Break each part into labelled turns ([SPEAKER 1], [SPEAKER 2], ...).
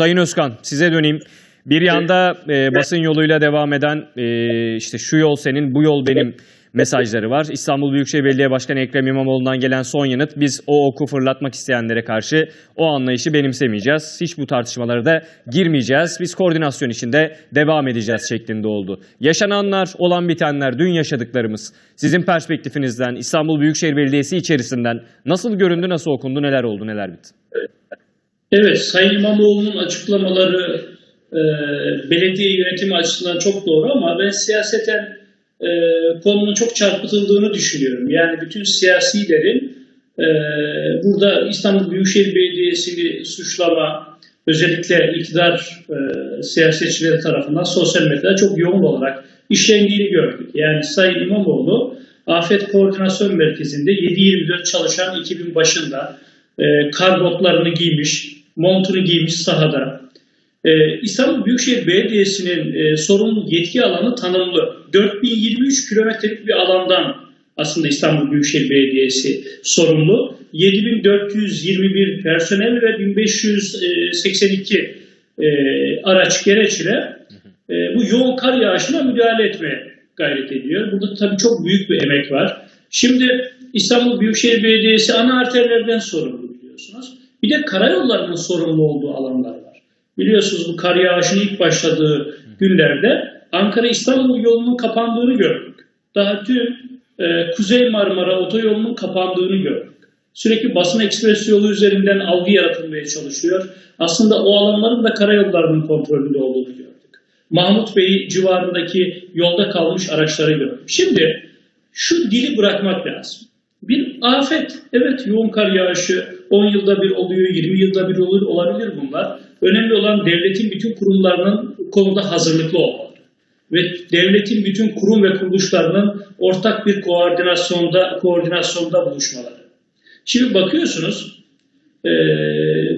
[SPEAKER 1] Sayın Özkan size döneyim. Bir yanda e, basın yoluyla devam eden e, işte şu yol senin, bu yol benim mesajları var. İstanbul Büyükşehir Belediye Başkanı Ekrem İmamoğlu'ndan gelen son yanıt biz o oku fırlatmak isteyenlere karşı o anlayışı benimsemeyeceğiz. Hiç bu tartışmalara da girmeyeceğiz. Biz koordinasyon içinde devam edeceğiz şeklinde oldu. Yaşananlar, olan bitenler, dün yaşadıklarımız sizin perspektifinizden, İstanbul Büyükşehir Belediyesi içerisinden nasıl göründü, nasıl okundu, neler oldu, neler bitti?
[SPEAKER 2] Evet, Sayın İmamoğlu'nun açıklamaları e, belediye yönetimi açısından çok doğru ama ben siyaseten e, konunun çok çarpıtıldığını düşünüyorum. Yani bütün siyasilerin e, burada İstanbul Büyükşehir Belediyesi'ni suçlama, özellikle iktidar e, siyasetçileri tarafından sosyal medyada çok yoğun olarak işlendiğini gördük. Yani Sayın İmamoğlu Afet Koordinasyon Merkezi'nde 7-24 çalışan ekibin başında e, kar giymiş, montunu giymiş sahada. E, İstanbul Büyükşehir Belediyesi'nin e, sorumlu yetki alanı tanımlı. 4023 kilometrelik bir alandan aslında İstanbul Büyükşehir Belediyesi sorumlu. 7421 personel ve 1582 e, araç gereç ile e, bu yoğun kar yağışına müdahale etmeye gayret ediyor. Burada tabii çok büyük bir emek var. Şimdi İstanbul Büyükşehir Belediyesi ana arterlerden sorumlu biliyorsunuz. Bir de karayollarının sorumlu olduğu alanlar var. Biliyorsunuz bu kar yağışının ilk başladığı günlerde Ankara-İstanbul yolunun kapandığını gördük. Daha tüm e, Kuzey Marmara otoyolunun kapandığını gördük. Sürekli basın ekspres yolu üzerinden algı yaratılmaya çalışıyor. Aslında o alanların da karayollarının kontrolünde olduğunu gördük. Mahmut Bey civarındaki yolda kalmış araçları gördük. Şimdi şu dili bırakmak lazım. Bir afet, evet yoğun kar yağışı 10 yılda bir oluyor, 20 yılda bir oluyor, olabilir bunlar. Önemli olan devletin bütün kurumlarının bu konuda hazırlıklı olmaları ve devletin bütün kurum ve kuruluşlarının ortak bir koordinasyonda koordinasyonda buluşmaları. Şimdi bakıyorsunuz e,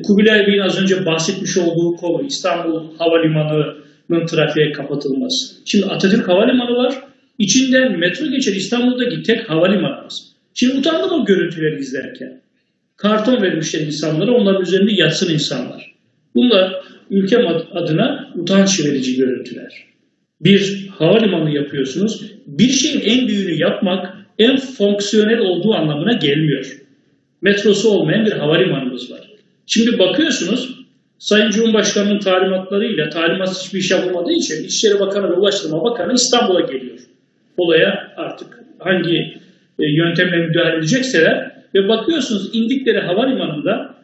[SPEAKER 2] Kubilay Bey'in az önce bahsetmiş olduğu konu İstanbul Havalimanı'nın trafiğe kapatılması. Şimdi Atatürk Havalimanı var. İçinden metro geçer İstanbul'daki tek havalimanımız. Şimdi utandım o görüntüleri izlerken. Karton vermişler insanlara, onların üzerinde yatsın insanlar. Bunlar ülkem adına utanç verici görüntüler. Bir havalimanı yapıyorsunuz. Bir şeyin en büyüğünü yapmak en fonksiyonel olduğu anlamına gelmiyor. Metrosu olmayan bir havalimanımız var. Şimdi bakıyorsunuz Sayın Cumhurbaşkanı'nın talimatlarıyla talimatsız hiçbir iş yapılmadığı için İçişleri Bakanı ve Ulaştırma Bakanı İstanbul'a geliyor. Olaya artık hangi e, yöntemle müdahale edecekseler ve bakıyorsunuz indikleri havalimanında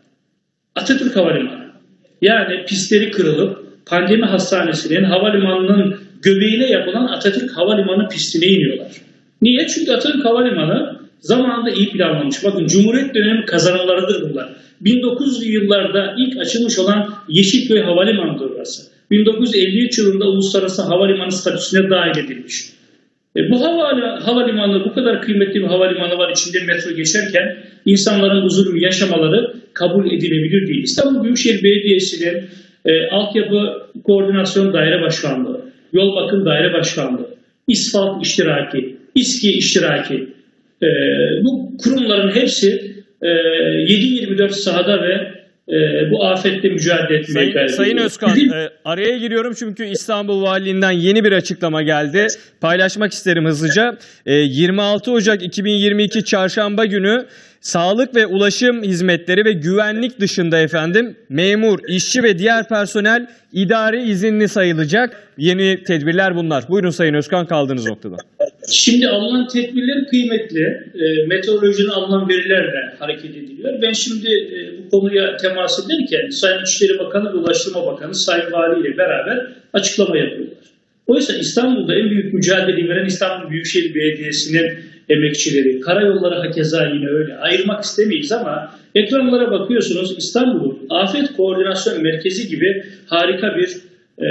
[SPEAKER 2] Atatürk Havalimanı. Yani pistleri kırılıp pandemi hastanesinin havalimanının göbeğine yapılan Atatürk Havalimanı pistine iniyorlar. Niye? Çünkü Atatürk Havalimanı zamanında iyi planlanmış. Bakın Cumhuriyet dönemi kazanımlarıdır bunlar. 1900'lü yıllarda ilk açılmış olan Yeşilköy Havalimanı'dır burası. 1953 yılında uluslararası havalimanı statüsüne dahil edilmiş. E, bu havala, havalimanı bu kadar kıymetli bir havalimanı var içinde metro geçerken insanların huzurlu yaşamaları kabul edilebilir değil. İstanbul Büyükşehir Belediyesi'nin e, altyapı koordinasyon daire başkanlığı, yol bakım daire başkanlığı, isfalt iştiraki, İSKİ iştiraki e, bu kurumların hepsi e, 7-24 sahada ve e, bu afetle mücadele etmeye
[SPEAKER 1] Sayın,
[SPEAKER 2] gayret
[SPEAKER 1] Sayın
[SPEAKER 2] ediyor.
[SPEAKER 1] Özkan,
[SPEAKER 2] Bizim-
[SPEAKER 1] e, araya giriyorum çünkü İstanbul Valiliğinden yeni bir açıklama geldi. Paylaşmak isterim hızlıca. E, 26 Ocak 2022 Çarşamba günü sağlık ve ulaşım hizmetleri ve güvenlik dışında efendim memur, işçi ve diğer personel idari izinli sayılacak. Yeni tedbirler bunlar. Buyurun Sayın Özkan kaldığınız noktada.
[SPEAKER 2] Şimdi alınan tedbirler kıymetli. E, meteorolojinin alınan verilerle hareket ediliyor. Ben şimdi e, bu konuya temas ederken Sayın İçişleri Bakanı ve Ulaştırma Bakanı Sayın Vali ile beraber açıklama yapıyorlar. Oysa İstanbul'da en büyük mücadeleyi veren İstanbul Büyükşehir Belediyesi'nin emekçileri, karayolları hakeza yine öyle. Ayırmak istemeyiz ama ekranlara bakıyorsunuz İstanbul'un Afet Koordinasyon Merkezi gibi harika bir e,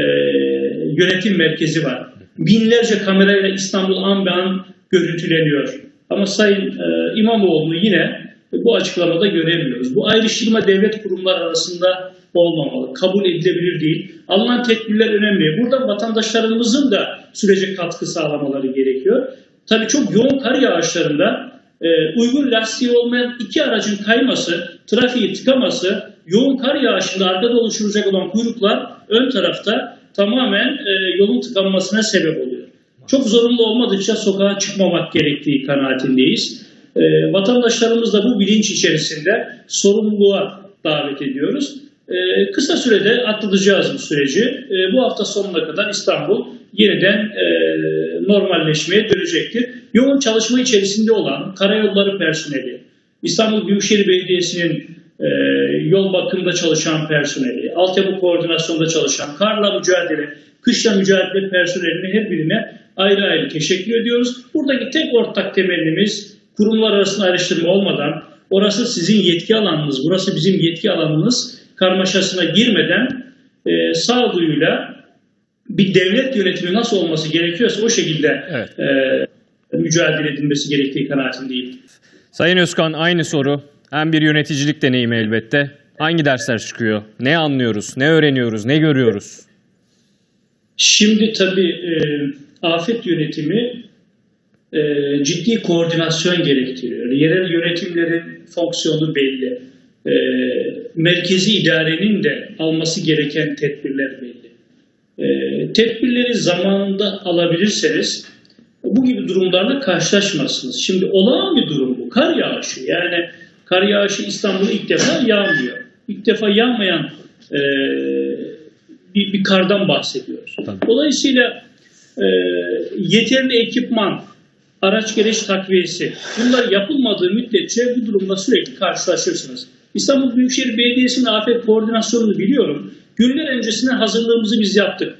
[SPEAKER 2] yönetim merkezi var. Binlerce kamerayla İstanbul an be an görüntüleniyor. Ama Sayın e, İmamoğlu'nu yine bu açıklamada göremiyoruz. Bu ayrıştırma devlet kurumları arasında olmamalı. Kabul edilebilir değil. Alınan tedbirler önemli. Burada vatandaşlarımızın da sürece katkı sağlamaları gerekiyor. Tabii çok yoğun kar yağışlarında e, uygun lastiği olmayan iki aracın kayması, trafiği tıkaması yoğun kar yağışında arkada oluşturacak olan kuyruklar ön tarafta tamamen e, yolun tıkanmasına sebep oluyor. Çok zorunlu olmadıkça sokağa çıkmamak gerektiği kanaatindeyiz. E, vatandaşlarımız da bu bilinç içerisinde sorumluluğa davet ediyoruz. E, kısa sürede atlatacağız bu süreci. E, bu hafta sonuna kadar İstanbul yeniden e, normalleşmeye dönecektir. Yoğun çalışma içerisinde olan karayolları personeli, İstanbul Büyükşehir Belediyesi'nin e, yol bakımında çalışan personeli, altyapı koordinasyonda çalışan, karla mücadele, kışla mücadele personeline her birine ayrı ayrı teşekkür ediyoruz. Buradaki tek ortak temennimiz kurumlar arasında ayrıştırma olmadan orası sizin yetki alanınız, burası bizim yetki alanımız karmaşasına girmeden e, sağduyuyla bir devlet yönetimi nasıl olması gerekiyorsa o şekilde
[SPEAKER 1] Evet.
[SPEAKER 2] e, mücadele edilmesi gerektiği kanaatindeyim.
[SPEAKER 1] Sayın Özkan aynı soru. Hem bir yöneticilik deneyimi elbette. Hangi dersler çıkıyor? Ne anlıyoruz? Ne öğreniyoruz? Ne görüyoruz?
[SPEAKER 2] Şimdi tabii e, afet yönetimi e, ciddi koordinasyon gerektiriyor. Yerel yönetimlerin fonksiyonu belli. E, merkezi idarenin de alması gereken tedbirler belli. E, tedbirleri zamanında alabilirseniz bu gibi durumlarla karşılaşmazsınız. Şimdi olağan bir durum bu. Kar yağışı. Yani kar yağışı İstanbul'da ilk defa yağmıyor. İlk defa yağmayan e, bir, bir kardan bahsediyoruz.
[SPEAKER 1] Tabii.
[SPEAKER 2] Dolayısıyla e, yeterli ekipman, araç gereç takviyesi bunlar yapılmadığı müddetçe bu durumla sürekli karşılaşırsınız. İstanbul Büyükşehir Belediyesi'nin afet koordinasyonunu biliyorum. Günler öncesine hazırlığımızı biz yaptık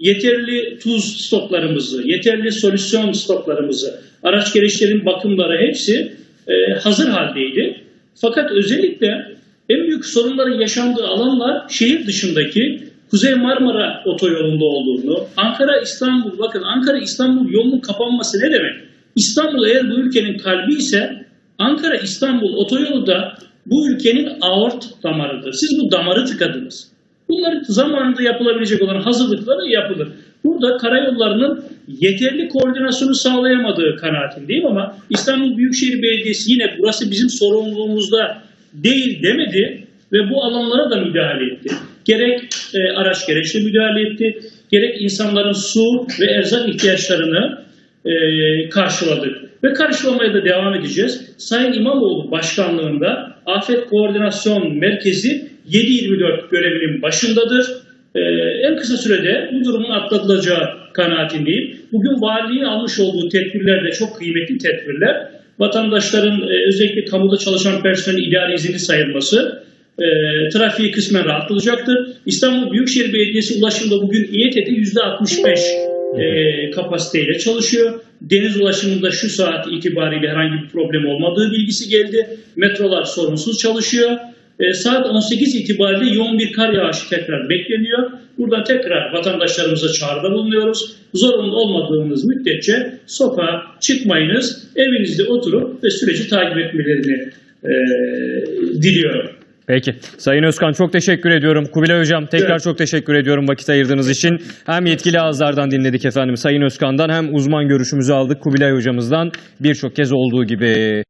[SPEAKER 2] yeterli tuz stoklarımızı, yeterli solüsyon stoklarımızı, araç gereçlerin bakımları hepsi e, hazır haldeydi. Fakat özellikle en büyük sorunların yaşandığı alanlar şehir dışındaki Kuzey Marmara otoyolunda olduğunu, Ankara İstanbul, bakın Ankara İstanbul yolunun kapanması ne demek? İstanbul eğer bu ülkenin kalbi ise Ankara İstanbul otoyolu da bu ülkenin aort damarıdır. Siz bu damarı tıkadınız. Bunlar zamanında yapılabilecek olan hazırlıkları yapılır. Burada karayollarının yeterli koordinasyonu sağlayamadığı kanaatindeyim ama İstanbul Büyükşehir Belediyesi yine burası bizim sorumluluğumuzda değil demedi ve bu alanlara da müdahale etti. Gerek e, araç gereçle müdahale etti, gerek insanların su ve erzak ihtiyaçlarını e, karşıladık. Ve karşılamaya da devam edeceğiz. Sayın İmamoğlu başkanlığında Afet Koordinasyon Merkezi 7-24 görevinin başındadır. Ee, en kısa sürede bu durumun atlatılacağı kanaatindeyim. Bugün valiliğin almış olduğu tedbirler de çok kıymetli tedbirler. Vatandaşların e, özellikle kamuda çalışan personelin idari izinli sayılması e, trafiği kısmen rahatlatacaktır. İstanbul Büyükşehir Belediyesi ulaşımda bugün İETT'de %65 e, kapasiteyle çalışıyor. Deniz ulaşımında şu saat itibariyle herhangi bir problem olmadığı bilgisi geldi. Metrolar sorunsuz çalışıyor. E, saat 18 itibariyle yoğun bir kar yağışı tekrar bekleniyor. Buradan tekrar vatandaşlarımıza çağrıda bulunuyoruz. Zorunlu olmadığınız müddetçe sokağa çıkmayınız. Evinizde oturup ve süreci takip etmelerini e, diliyorum.
[SPEAKER 1] Peki. Sayın Özkan çok teşekkür ediyorum. Kubilay Hocam tekrar
[SPEAKER 2] Evet.
[SPEAKER 1] çok teşekkür ediyorum vakit ayırdığınız için. Hem yetkili ağızlardan dinledik efendim Sayın Özkan'dan hem uzman görüşümüzü aldık Kubilay Hocamızdan birçok kez olduğu gibi.